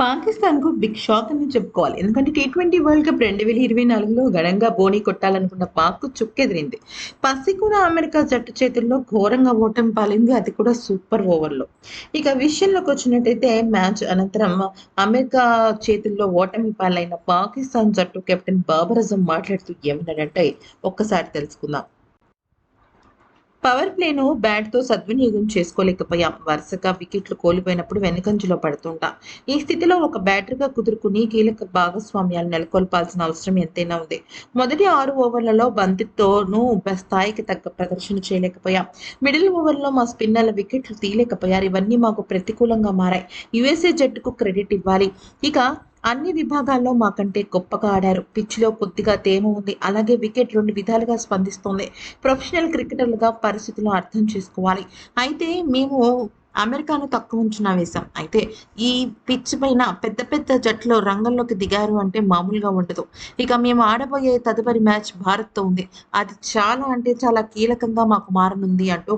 పాకిస్తాన్‌కు big shock అని చెప్పుకోవాలి. ఎందుకంటే టీ ట్వంటీ వరల్డ్ కప్ 2024లో ఘనంగా బోణీ కొట్టాలనుకున్న పాక్‌కు చుక్కెదిరింది. పసికూన అమెరికా జట్టు చేతుల్లో ఘోరంగా ఓటమి పాలింది అది కూడా సూపర్ ఓవర్‌లో. ఇక విషయంలోకి వచ్చినట్టయితే మ్యాచ్ అనంతరం అమెరికా చేతుల్లో ఓటమి పాలైన పాకిస్తాన్ జట్టు కెప్టెన్ బాబర్ అజమ్ మాట్లాడుతూ ఏమన్నాడంటే ఒక్కసారి తెలుసుకుందాం. పవర్ ప్లేను బ్యాట్‌తో సద్వినియోగం చేసుకోలేకపోయాం. వరుసగా వికెట్లు కోల్పోయినప్పుడు వెనుకంజలో పడుతుంటాం. ఈ స్థితిలో ఒక బ్యాటర్‌గా కుదురుకుని కీలక భాగస్వామ్యాలు నెలకొల్పాల్సిన అవసరం ఎంతైనా ఉంది. మొదటి ఆరు ఓవర్లలో బంతితోనూ స్థాయికి తగ్గ ప్రదర్శన చేయలేకపోయాం. మిడిల్ ఓవర్‌లో మా స్పిన్నర్ల వికెట్లు తీయలేకపోయారు. ఇవన్నీ మాకు ప్రతికూలంగా మారాయి. యూఎస్ఏ జట్టుకు క్రెడిట్ ఇవ్వాలి. ఇక అన్ని విభాగాల్లో మాకంటే గొప్పగా ఆడారు. పిచ్‌లో కొద్దిగా తేమ ఉంది. అలాగే వికెట్ రెండు విధాలుగా స్పందిస్తోంది. ప్రొఫెషనల్ క్రికెటర్లుగా పరిస్థితులు అర్థం చేసుకోవాలి. అయితే మేము అమెరికాను తక్కువ ఉంచునా వేశాం. అయితే ఈ పిచ్ పైన పెద్ద పెద్ద జట్లు రంగంలోకి దిగారు అంటే మామూలుగా ఉండదు. ఇక మేము ఆడబోయే తదుపరి మ్యాచ్ భారత్‌తో ఉంది. అది చాలా అంటే చాలా కీలకంగా మాకు మారనుంది అంటూ